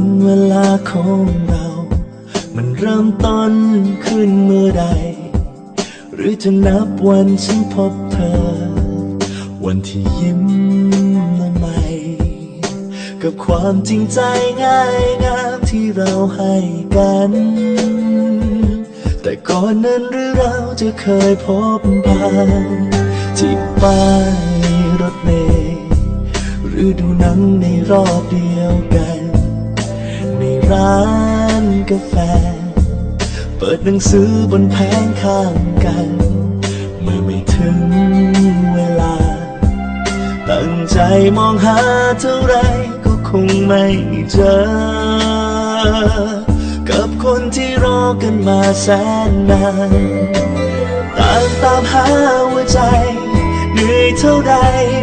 วันเวลาของเรา มันเริ่มต้นขึ้นเมื่อใด หรือจะนับวันฉันพบเธอ วันที่ยิ้มละไม กับความจริงใจง่ายงามที่เราให้กัน แต่ก่อนนั้นหรือเราจะเคยพบผ่านที่ป้ายรถเมล์หรือดูหนังในรอบเดียวกันใน ร้านกาแฟ เปิดหนังสือบนแผงข้างกัน เมื่อไม่ถึงเวลา ตั้งใจมองหาเท่าไรก็คงไม่เจอ กับคนที่รอกันมาแสนนานต่างตามหาหัวใจเหนื่อยเท่าใด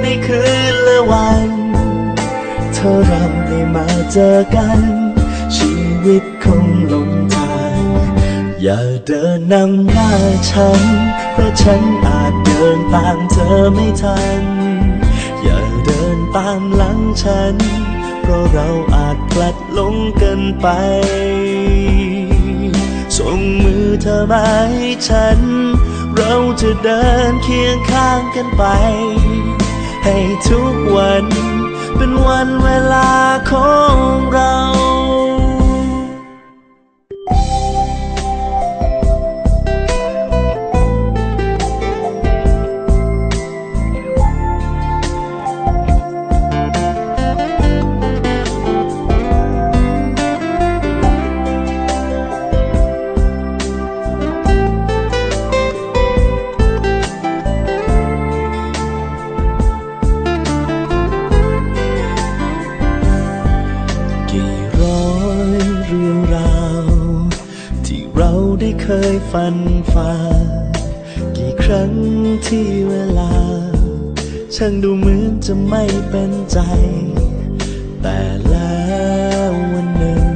ในคืนและวัน เธอราได้มาเจอกัน วิตคงลงทางอย่าเดินนำหน้าฉัน เพราะฉันอาจเดินตามเธอไม่ทัน อย่าเดินตามหลังฉัน เพราะเราอาจพลัดหลงกันไป ส่งมือเธอมาให้ฉัน เราจะเดินเคียงข้างกันไป ให้ทุกวันเป็นวันเวลาของเรา เคยฝันฝ่า กี่ครั้งที่เวลา ช่างดูเหมือนจะไม่เป็นใจ แต่แล้ววันหนึ่ง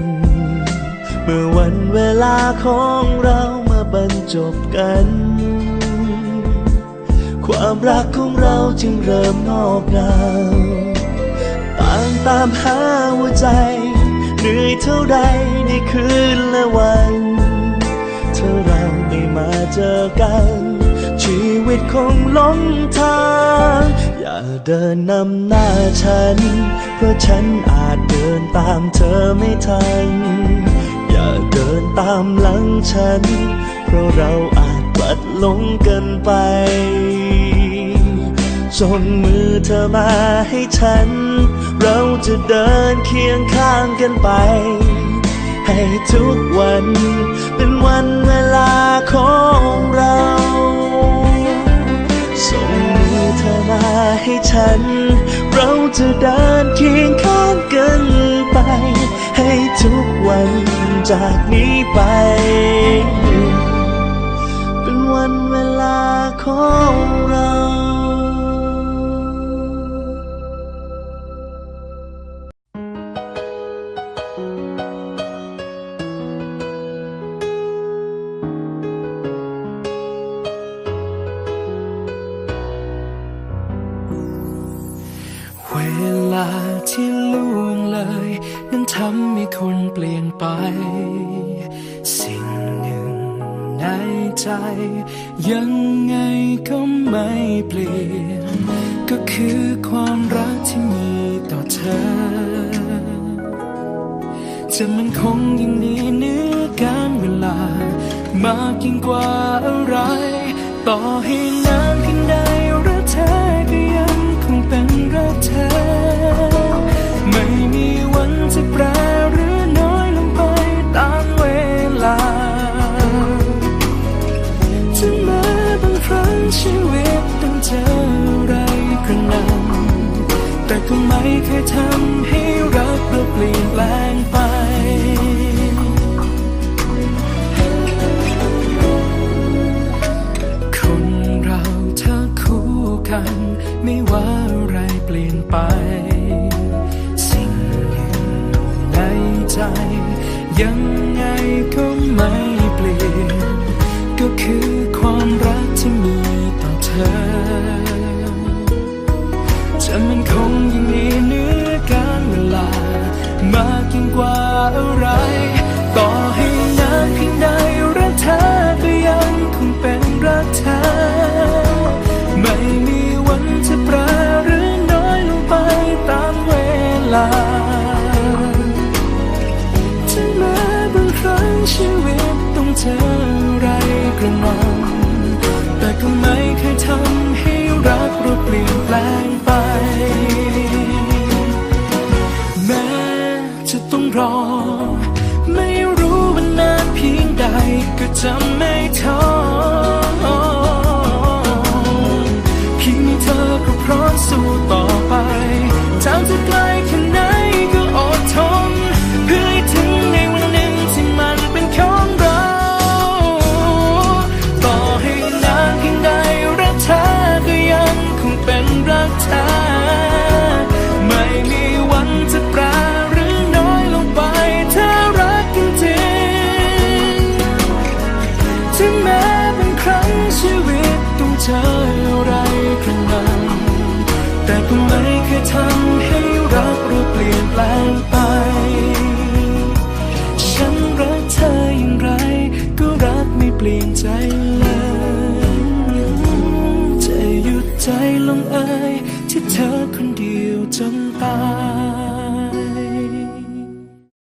เมื่อวันเวลาของเรามาบรรจบกัน ความรักของเราจึงเริ่มงอกงามต่างตามหาหัวใจ เหนื่อยเท่าใดในคืนและวัน เจอกัน ชีวิตคงหลงทาง อย่าเดินนำหน้าฉัน เพราะฉันอาจเดินตามเธอไม่ทัน อย่าเดินตามหลังฉัน เพราะเราอาจพลัดหลงกันไปส่งมือเธอมาให้ฉัน เราจะเดินเคียงข้างกันไป ทุกวัน เป็นวันเวลาของเรา ส่งมือเธอมาให้ฉัน เราจะเดินเคียงข้างกันไป ให้ทุกวันจากนี้ไป เป็นวันเวลาของเราำให้คนเปลี่ยนไป สิ่งหนึ่งในใจ ยังไงก็ไม่เปลี่ยน ก็คือความรักที่มีต่อเธอ จะมันคงยังมีเนื้อการเวลามากยิ่งกว่าอะไร ต่อให้นา เคยทำให้รักเราเปลี่ยนแปลงไปานเพียงใดรักเธอก็ยังคงเป็นรักเธอ ไม่มีวันจะแปรหรือน้อยลงไปตามเวลาถึงแม้บางครั้งชีวิตต้องเจออะไรกระหน่ำแต่ก็ไม่เคยทำให้รักเราเปลี่ยนแปลงไป แม้จะต้องรอ ก็จะ องเจออะไรกระหน่ำแต่ก็ไม่เคยทำให้รักเราเปลี่ยนแปลงไป ฉันรักเธออย่างไร ก็รักไม่เปลี่ยนใจ